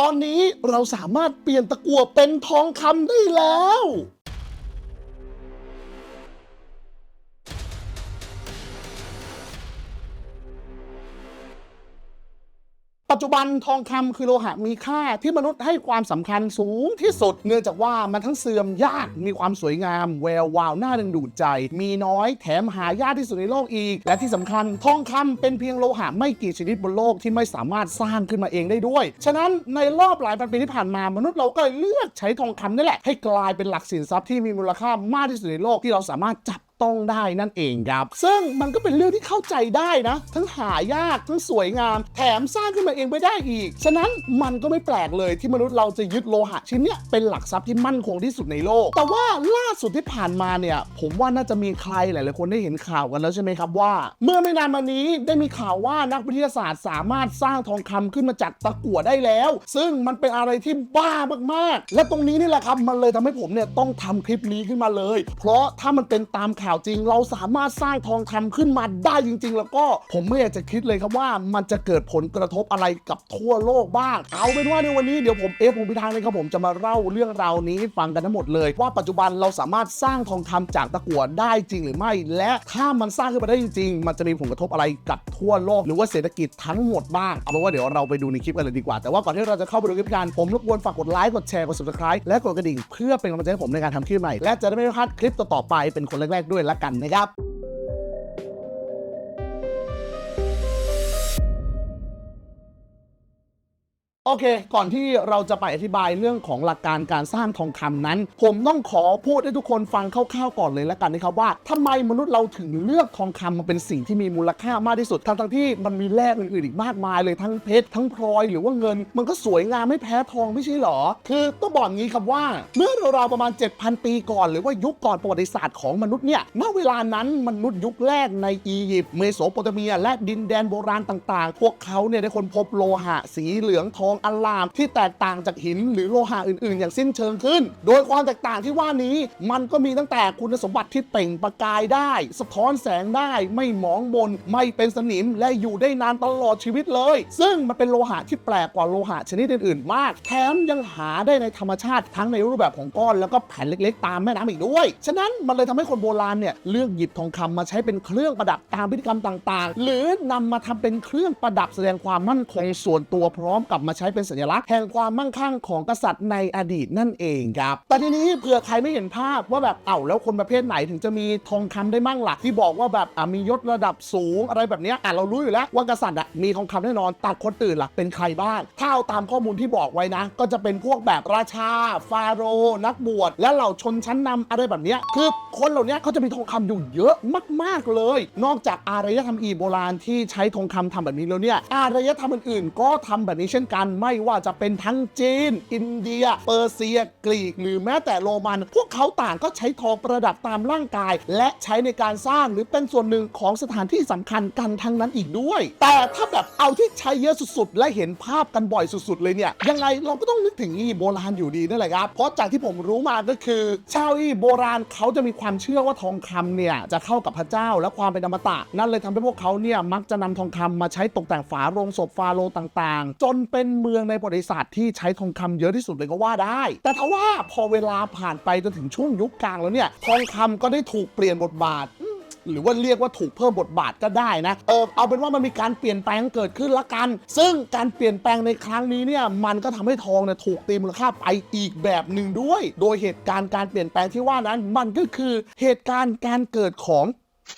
ตอนนี้เราสามารถเปลี่ยนตะกั่วเป็นทองคำได้แล้ว ปัจจุบันทองคำคือโลหะมีค่าที่มนุษย์ให้ความสำคัญสูงที่สุด เนื่องจากว่ามันทั้งเสื่อมยากมีความสวยงาม แวววาวน่าดึงดูดใจ มีน้อยแถมหายากที่สุดในโลกอีก และที่สำคัญทองคำเป็นเพียงโลหะไม่กี่ชนิดบนโลกที่ไม่สามารถสร้างขึ้นมาเองได้ด้วย ฉะนั้นในรอบหลายพันปีที่ผ่านมามนุษย์เราก็เลยเลือกใช้ทองคำนี่แหละให้กลายเป็นหลักสินทรัพย์ที่มีมูลค่ามากที่สุดในโลกที่เราสามารถจับ ต้องได้นั่นเองครับ ซึ่งมันก็เป็นเรื่องที่เข้าใจได้นะ ทั้งหายากทั้งสวยงาม แถมสร้างขึ้นมาเองไม่ได้อีก ฉะนั้นมันก็ไม่แปลกเลยที่มนุษย์เราจะยึดโลหะชิ้นเนี้ยเป็นหลักทรัพย์ที่มั่นคงที่สุดในโลก แต่ว่าล่าสุดที่ผ่านมาเนี่ย ผมว่าน่าจะมีใครหลายๆคนได้เห็นข่าวกันแล้วใช่ไหมครับว่า เมื่อไม่นานมานี้ได้มีข่าวว่านักวิทยาศาสตร์สามารถสร้างทองคำขึ้นมาจากตะกั่วได้แล้ว ซึ่งมันเป็นอะไรที่บ้ามากๆ และตรงนี้นี่แหละครับมันเลยทำให้ผมเนี่ยต้องทำคลิปนี้ขึ้นมาเลย เพราะถ้ามันเป็นตามข่าวจริง เราสามารถสร้างทองคำขึ้นมาได้จริง ๆ แล้วก็ผมไม่อยากจะคิดเลยครับว่ามันจะเกิดผลกระทบอะไรกับทั่วโลกบ้าง เอาเป็นว่าในวันนี้เดี๋ยวผมเอฟผมพิธานเลยครับผมจะมาเล่าเรื่องราวนี้ฟังกันทั้งหมดเลย ว่าปัจจุบันเราสามารถสร้างทองคำจากตะกั่วได้จริงหรือไม่ และถ้ามันสร้างขึ้นมาได้จริงๆมันจะมีผลกระทบอะไรกับทั่วโลก หรือว่าเศรษฐกิจทั้งหมดบ้างเอาเป็นว่าเดี๋ยวเราไปดูในคลิปกันเลยดีกว่า แต่ว่าก่อนที่เราจะเข้าไปดูคลิปกันผมรบกวนฝากกดไลค์กดแชร์กด subscribe และกดกระดิ่งเพื่อเป็นกำลังใจให้ผมในการทำคลิปใหม่และจะได้ไม่พลาดคลิปต่อๆไปเป็นคนแรกๆด้วยละกันนะครับ โอเค ก่อนที่เราจะไปอธิบายเรื่องของหลักการการสร้างทองคำนั้น ผมต้องขอพูดให้ทุกคนฟังคร่าวๆก่อนเลยแล้วกันนะครับว่าทำไมมนุษย์เราถึงเลือกทองคำมาเป็นสิ่งที่มีมูลค่ามากที่สุดทั้งทั้งๆที่มันมีแร่อื่นๆอีกมากมายเลยทั้งเพชรทั้งพลอยหรือว่าเงิน มันก็สวยงามไม่แพ้ทองไม่ใช่หรอ คือต้องบอกงี้ครับว่า เมื่อราวๆประมาณ 7,000 ปีก่อน หรือว่ายุคก่อนประวัติศาสตร์ของมนุษย์เนี่ยณเวลานั้นมนุษย์ยุคแรกในอียิปต์เมโสโปเตเมีย และดินแดนโบราณต่างๆ พวกเขาเนี่ยได้ค้นพบโลหะสีเหลืองทองอลามที่แตกต่างจากหินหรือโลหะอื่น ๆ อย่างสิ้นเชิงขึ้น โดยความแตกต่างที่ว่านี้มันก็มีตั้งแต่คุณสมบัติที่เปล่งประกายได้ สะท้อนแสงได้ไม่หมองมนไม่เป็นสนิมและอยู่ได้นานตลอดชีวิตเลย ซึ่งมันเป็นโลหะที่แปลกกว่าโลหะชนิดอื่น ๆ มาก แถมยังหาได้ในธรรมชาติทั้งในรูปแบบของก้อนแล้วก็แผ่นเล็ก ๆ ตามแม่น้ำอีกด้วย ฉะนั้นมันเลยทำให้คนโบราณเนี่ยเลือกหยิบทองคำมาใช้เป็นเครื่องประดับตามพิธีกรรมต่าง ๆ หรือนำมาทำเป็นเครื่องประดับแสดงความมั่นคงส่วนตัวพร้อมกับมาใช้เป็นสัญลักษณ์แห่งความมั่งคั่งของกษัตริย์ในอดีตนั่นเองครับ แต่ทีนี้เผื่อใครไม่เห็นภาพว่าแบบเอ้าแล้วคนประเภทไหนถึงจะมีทองคำได้มั่งหลักที่บอกว่าแบบอะมียศระดับสูงอะไรแบบนี้อะเรารู้อยู่แล้วว่ากษัตริย์อะมีทองคำแน่นอนตัดคนตื่นหลักเป็นใครบ้างถ้าเอาตามข้อมูลที่บอกไว้นะ ก็จะเป็นพวกแบบราชา ฟาโรห์นักบวชและเหล่าชนชั้นนำอะไรแบบนี้คือคนเหล่านี้เขาจะมีทองคำอยู่เยอะมาก ๆเลย นอกจากอารยธรรมอียิปต์โบราณที่ใช้ทองคำทำแบบนี้แล้วเนี่ยอารยธรรมอื่นๆก็ทำแบบนี้เช่นกันไม่ว่าจะเป็นทั้งจีน อินเดีย เปอร์เซีย กรีก หรือแม้แต่โรมัน พวกเขาต่างก็ใช้ทองประดับตามร่างกาย และใช้ในการสร้างหรือเป็นส่วนหนึ่งของสถานที่สำคัญกันทั้งนั้นอีกด้วย แต่ถ้าแบบเอาที่ใช้เยอะสุดๆ และเห็นภาพกันบ่อยสุดๆ เลยเนี่ย ยังไงเราก็ต้องนึกถึงอียิปต์โบราณอยู่ดีนั่นแหละครับ เพราะจากที่ผมรู้มาก็คือ ชาวอียิปต์โบราณเขาจะมีความเชื่อว่าทองคำเนี่ยจะเข้ากับพระเจ้าและความเป็นอมตะ นั่นเลยทำให้พวกเขาเนี่ยมักจะนำทองคำมาใช้ตกแต่งฝาโรงศพฟาโรห์ต่างๆ จนเป็นมืืองในประวัติศาสตร์ที่ใช้ทองคำเยอะที่สุดเลยก็ว่าได้ แต่ทว่าพอเวลาผ่านไปจนถึงช่วงยุคกลางแล้วเนี่ยทองคำก็ได้ถูกเปลี่ยนบทบาทหรือว่าเรียกว่าถูกเพิ่มบทบาทก็ได้นะ เออเอาเป็นว่ามันมีการเปลี่ยนแปลงเกิดขึ้นละกัน ซึ่งการเปลี่ยนแปลงในครั้งนี้เนี่ย มันก็ทำให้ทองเนี่ยถูกตีมูลค่าไปอีกแบบหนึ่งด้วย โดยเหตุการณ์การเปลี่ยนแปลงที่ว่านั้น มันก็คือเหตุการณ์การเกิดของ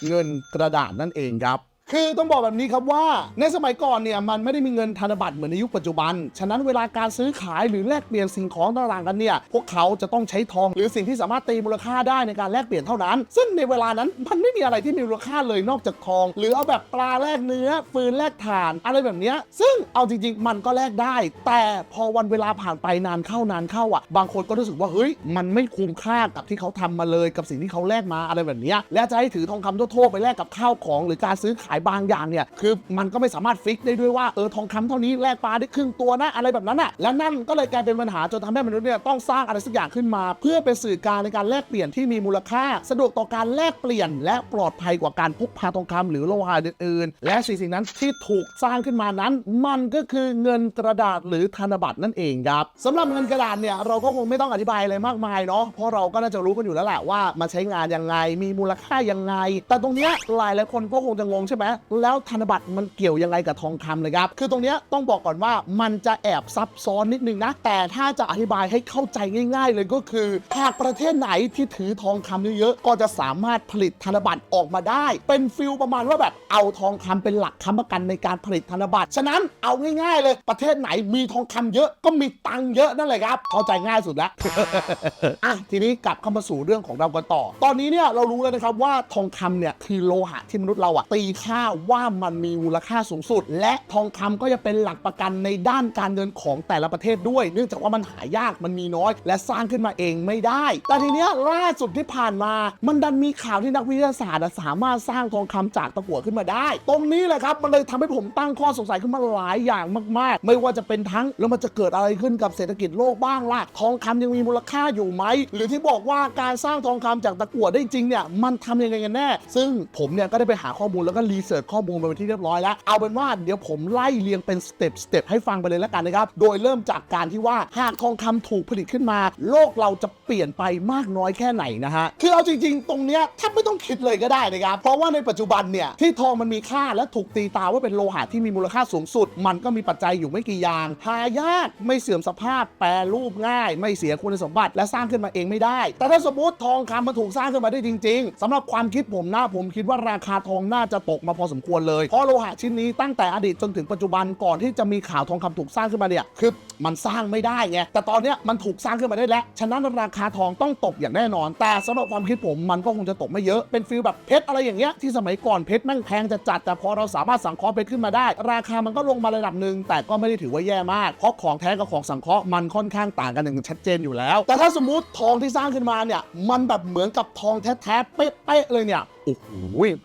เงินกระดาษนั่นเองครับ คือต้องบอกแบบนี้ครับว่าในสมัยก่อนเนี่ยมันไม่ได้มีเงินธนบัตรเหมือนในยุคปัจจุบัน ฉะนั้นเวลาการซื้อขายหรือแลกเปลี่ยนสิ่งของต่างๆกันเนี่ยพวกเขาจะต้องใช้ทองหรือสิ่งที่สามารถตีมูลค่าได้ในการแลกเปลี่ยนเท่านั้น ซึ่งในเวลานั้นมันไม่มีอะไรที่มีมูลค่าเลยนอกจากทอง หรือเอาแบบปลาแลกเนื้อฟืนแลกถ่าน อะไรแบบนี้ซึ่งเอาจริงๆ มันก็แลกได้ แต่พอวันเวลาผ่านไปนานเข้านานเข้าอะ บางคนก็รู้สึกว่าเฮ้ยมันไม่คุ้มค่ากับที่เขาทำมาเลยกับสิ่งที่เขาแลกมาอะไรแบบนี้และจะให้ถือทองคำทั่วๆไปแลกกับข้าวของ หรือการซื้อขายบางอย่างเนี่ยคือมันก็ไม่สามารถฟิกได้ด้วยว่าเออทองคำเท่านี้แลกปลาได้ครึ่งตัวนะอะไรแบบนั้นอะและนั่นก็เลยกลายเป็นปัญหาจนทำให้มนุษย์เนี่ยต้องสร้างอะไรสักอย่างขึ้นมา เพื่อเป็นสื่อกางในการแลกเปลี่ยนที่มีมูลค่า สะดวกต่อการแลกเปลี่ยน และปลอดภัยกว่าการพกพาทองคำหรือโลหะอื่นๆและสิ่งสิ่งนั้นที่ถูกสร้างขึ้นมานั้น มันก็คือเงินกระดาษหรือธนบัตรนั่นเองครับสำหรับเงินกระดาษเนี่ยเราก็คงไม่ต้องอธิบายอะไรมากมายเนาะเพราะเราก็น่าจะรู้กันอยู่แล้วแหละว่ามันใช้งานยังไงมีมูลค่ายังไง แต่ตรงเนี้ยหลายหลายคนก็คงจะงงใช่ไหมแล้วธนบัตรมันเกี่ยวยังไงกับทองคำเลยครับ คือตรงนี้ต้องบอกก่อนว่ามันจะแอบซับซ้อนนิดนึงนะ แต่ถ้าจะอธิบายให้เข้าใจง่าย ๆ เลยก็คือ หากประเทศไหนที่ถือทองคำเยอะๆก็จะสามารถผลิตธนบัตรออกมาได้ เป็นฟิลประมาณว่าแบบเอาทองคำเป็นหลักค้ำประกันในการผลิตธนบัตร ฉะนั้นเอาง่ายๆเลยประเทศไหนมีทองคำเยอะก็มีตังค์เยอะนั่นแหละครับ เข้าใจง่ายสุดล้วอะทีนี้กลับเข้ามาสู่เรื่องของเรากันต่อ ตอนนี้เนี่ยเรารู้แล้วนะครับว่าทองคำเนี่ยคือโลหะที่มนุษย์เราอะตีค่าว่ามันมีมูลค่าสูงสุด และทองคำก็จะเป็นหลักประกันในด้านการเงินของแต่ละประเทศด้วย เนื่องจากว่ามันหายากมันมีน้อย และสร้างขึ้นมาเองไม่ได้ แต่ทีเนี้ยล่าสุดที่ผ่านมา มันดันมีข่าวที่นักวิทยาศาสตร์สามารถสร้างทองคำจากตะกั่วขึ้นมาได้ ตรงนี้แหละครับมันเลยทำให้ผมตั้งข้อสงสัยขึ้นมาหลายอย่างมาก ๆ ไม่ว่าจะเป็นทั้งแล้วมันจะเกิดอะไรขึ้นกับเศรษฐกิจโลกบ้างล่ะทองคำยังมีมูลค่าอยู่ไหมหรือที่บอกว่าการสร้างทองคำจากตะกั่วได้จริงเนี่ยมันทำยังไงกันแน่ ซึ่งผมเนี่ยก็ได้ไปหาข้อมูลแล้วก็รีเสิร์ชข้อมูลมาเป็นที่เรียบร้อยแล้ว เอาเป็นว่าเดี๋ยวผมไล่เรียงเป็นสเต็ปสเต็ปให้ฟังไปเลยแล้วกันนะครับ โดยเริ่มจากการที่ว่าหากทองคำถูกผลิตขึ้นมา โลกเราจะเปลี่ยนไปมากน้อยแค่ไหนนะฮะ คือเอาจริง ๆ ตรงเนี้ยแทบไม่ต้องคิดเลยก็ได้นะครับ เพราะว่าในปัจจุบันเนี่ยที่ทองมันมีค่าและถูกตีตาว่าเป็นโลหะที่มีมูลค่าสูงสุด มันก็มีปัจจัยอยู่ไม่กี่อย่างหายากไม่เสื่อมสภาพ แปรรูปง่าย ไม่เสียคุณสมบัติและสร้างขึ้นมาเองไม่ได้ แต่ถ้าสมมติทองคำมันถูกสร้างขึ้นมาได้จริง ๆสำหรับความคิดผมนะผมคิดว่าราคาทองน่าจะตกมาพอสมควรเลยเพราะโลหะชิ้นนี้ตั้งแต่อดีตจนถึงปัจจุบันก่อนที่จะมีข่าวทองคำถูกสร้างขึ้นมาเนี่ยคือมันสร้างไม่ได้ไงแต่ตอนเนี้ยมันถูกสร้างขึ้นมาได้แล้วฉะนั้นราคาทองต้องตกอย่างแน่นอน แต่สำหรับความคิดผมมันก็คงจะตกไม่เยอะเป็นฟีลแบบเพชรอะไรอย่างเงี้ยที่สมัยก่อนเพชรแม่งแพงจะจัดแต่พอเราสามารถสังเคราะห์เพชรขึ้นมาได้ ราคามันก็ลงมาระดับหนึ่งแต่ก็ไม่ได้ถือว่าแย่มากเพราะของแท้กับของสังเคราะห์มันค่อนข้างต่างกันอย่างชัดเจนอยู่แล้ว แต่ถ้าสมมติทองที่สร้างขึ้นมาเนี่ยมันแบบเหมือนกับทองแท้ๆเป๊ะๆเลยเนี่ยโอ้โห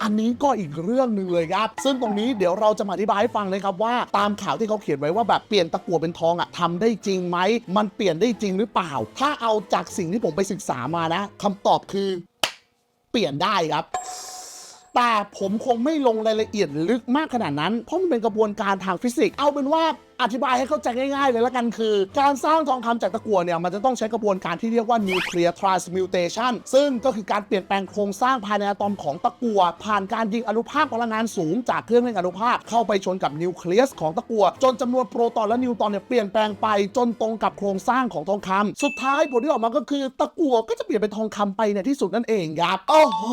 อันนี้ก็อีกเรื่องหนึ่งเลยครับ ซึ่งตรงนี้เดี๋ยวเราจะมาอธิบายให้ฟังเลยครับว่า ตามข่าวที่เขาเขียนไว้ว่าแบบเปลี่ยนตะกั่วเป็นทองอะทำได้จริงไหม มันเปลี่ยนได้จริงหรือเปล่า ถ้าเอาจากสิ่งที่ผมไปศึกษามานะคำตอบคือเปลี่ยนได้ครับแต่ผมคงไม่ลงรายละเอียดลึกมากขนาดนั้น เพราะมันเป็นกระบวนการทางฟิสิกส์ เอาเป็นว่า อธิบายให้เข้าใจง่ายๆเลยละกันคือ การสร้างทองคำจากตะกั่วเนี่ยมันจะต้องใช้กระบวนการที่เรียกว่า nuclear transmutation ซึ่งก็คือการเปลี่ยนแปลงโครงสร้างภายในอะตอมของตะกั่วผ่านการยิงอนุภาคพลังงานสูงจากเครื่องเล่นอนุภาคเข้าไปชนกับนิวเคลียสของตะกั่วจนจำนวนโปรตอนและนิวตรอนเนี่ยเปลี่ยนแปลงไปจนตรงกับโครงสร้างของทองคำสุดท้ายผลที่ออกมาก็คือตะกั่วก็จะเปลี่ยนเป็นทองคำไปในที่สุดนั่นเองครับโอ้โห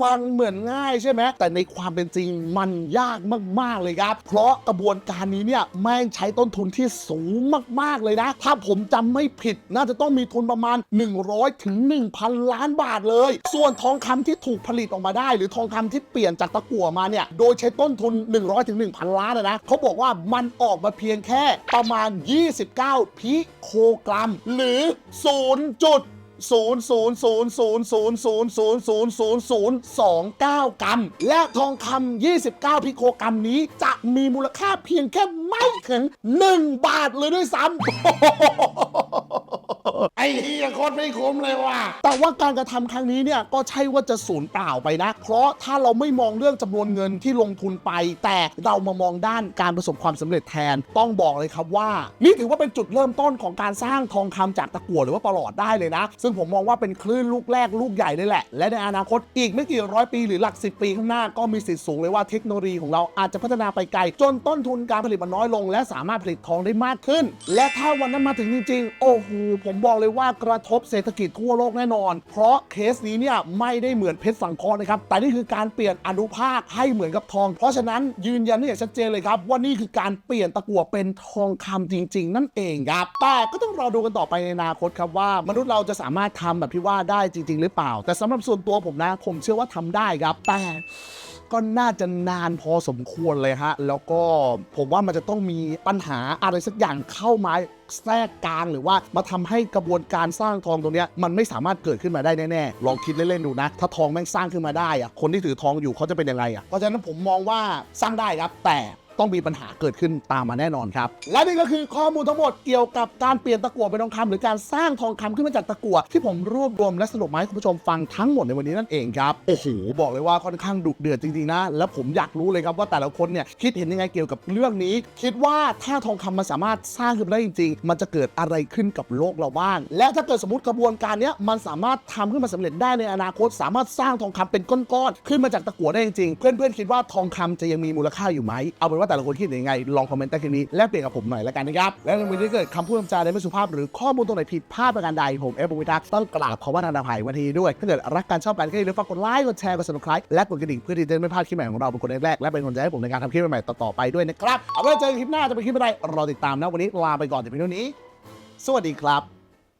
ฟังเหมือนง่ายใช่ไหมแต่ในความเป็นจริงมันยากมากๆเลยครับ เพราะกระบวนการนี้เนี่ยแม่งใช้ต้นทุนที่สูงมาก ๆ เลยนะ ถ้าผมจำไม่ผิดน่าจะต้องมีทุนประมาณ 100ถึง1,000 ล้านบาทเลย ส่วนทองคำที่ถูกผลิตออกมาได้ หรือทองคำที่เปลี่ยนจากตะกั่วมาเนี่ย โดยใช้ต้นทุน 100ถึง1,000 ล้านอะนะเขาบอกว่ามันออกมาเพียงแค่ประมาณ 29 พิโคกรัม หรือ 0. ศูนย์ศูนย์ศูนย์ศูนย์ศูนย์ศูนย์ศูนย์ศูนย์ศูนย์ศูนย์สองเก้ากรัม และทองคำ29 พิโคกรัมนี้จะมีมูลค่าเพียงแค่ไม่ถึง 1 บาทเลยด้วยซ้ำ ไอ้เฮียโคตรไม่คุ้มเลยว่ะ แต่ว่าการกระทำครั้งนี้เนี่ยก็ใช่ว่าจะสูญเปล่าไปนะ เพราะถ้าเราไม่มองเรื่องจำนวนเงินที่ลงทุนไป แต่เรามามองด้านการประสบความสำเร็จแทน ต้องบอกเลยครับว่า นี่ถือว่าเป็นจุดเริ่มต้นของการสร้างทองคำจากตะกั่วหรือว่าปลอดได้เลยนะ ซึ่งผมมองว่าเป็นคลื่นลูกแรกลูกใหญ่เลยแหละ และในอนาคตอีกไม่กี่ร้อยปีหรือหลักสิบปีข้างหน้าก็มีสิทธิ์สูงเลยว่าเทคโนโลยีของเราอาจจะพัฒนาไปไกล จนต้นทุนการผลิตมันน้อยลง และสามารถผลิตทองได้มากขึ้น และถ้าวันนั้นมาถึงจริงๆ โอ้โหผมบอกเลยว่ากระทบเศรษฐกิจทั่วโลกแน่นอน เพราะเคสนี้เนี่ยไม่ได้เหมือนเพชรสังเคราะห์นะครับ แต่นี่คือการเปลี่ยนอนุภาคให้เหมือนกับทอง เพราะฉะนั้นยืนยันได้อย่างชัดเจนเลยครับ ว่านี่คือการเปลี่ยนตะกั่วเป็นทองคำจริง ๆ นั่นเองครับแต่ก็ต้องรอดูกันต่อไปในอนาคตครับว่ามนุษย์เราจะสามารถทำแบบที่ว่าได้จริง ๆ หรือเปล่า แต่สำหรับส่วนตัวผมนะผมเชื่อว่าทำได้ครับแต่ ก็น่าจะนานพอสมควรเลยฮะ แล้วก็ผมว่ามันจะต้องมีปัญหาอะไรสักอย่างเข้ามาแทรกกลางหรือว่ามาทำให้กระบวนการสร้างทองตรงนี้มันไม่สามารถเกิดขึ้นมาได้แน่ๆ ลองคิดเล่นๆดูนะ ถ้าทองแม่งสร้างขึ้นมาได้อะคนที่ถือทองอยู่เขาจะเป็นยังไงอะเพราะฉะนั้นผมมองว่าสร้างได้ครับแต่ ต้องมีปัญหาเกิดขึ้นตามมาแน่นอนครับ และนี่ก็คือข้อมูลทั้งหมดเกี่ยวกับการเปลี่ยนตะกั่วเป็นทองคำหรือการสร้างทองคำขึ้นมาจากตะกั่วที่ผมรวบรวมและสรุปมาให้คุณผู้ชมฟังทั้งหมดในวันนี้นั่นเองครับโอ้โหบอกเลยว่าค่อนข้างดุเดือดจริงๆนะแล้วผมอยากรู้เลยครับว่าแต่ละคนเนี่ยคิดเห็นยังไงเกี่ยวกับเรื่องนี้ คิดว่าถ้าทองคำมันสามารถสร้างขึ้นได้จริง ๆ มันจะเกิดอะไรขึ้นกับโลกเราบ้าง และถ้าเกิดสมมติกระบวนการนี้มันสามารถทำขึ้นมาสำเร็จได้ในอนาคต สามารถสร้างทองคำเป็นก้อนๆขึ้นมาจากตะกั่วได้จริงๆเพื่อนๆคิดว่าทองคำจะยังมีมูลค่าอยู่ไหมเอาเป็นว่าแต่ละคนคิดยังไง ลองคอมเมนต์ใต้คลิปนี้แลกเปลี่ยนกับผมหน่อยแล้วกันนะครับ และในวันนี้เกิดคำพูดคำจาใดไม่สุภาพหรือข้อมูลตรงไหนผิดพลาดประการใดผมเอฟบุวิทักต้องกราบขอว่าทานอภัยวันทีด้วย ถ้าเกิดรักการชอบกันก็อย่าลืมฝากกดไลค์กดแชร์กด subscribe และกดกระดิ่งเพื่อที่จะไม่พลาดคลิปใหม่ของเราเป็นคนแรกๆและเป็นกำลังใจให้ผมในการทำคลิปใหม่ๆต่อๆไปด้วยนะครับเอาไว้เจอกันคลิปหน้าจะเป็นคลิปอะไรรอติดตามนะวันนี้ลาไปก่อนแต่เพียงเท่านี้ สวัสดีครับ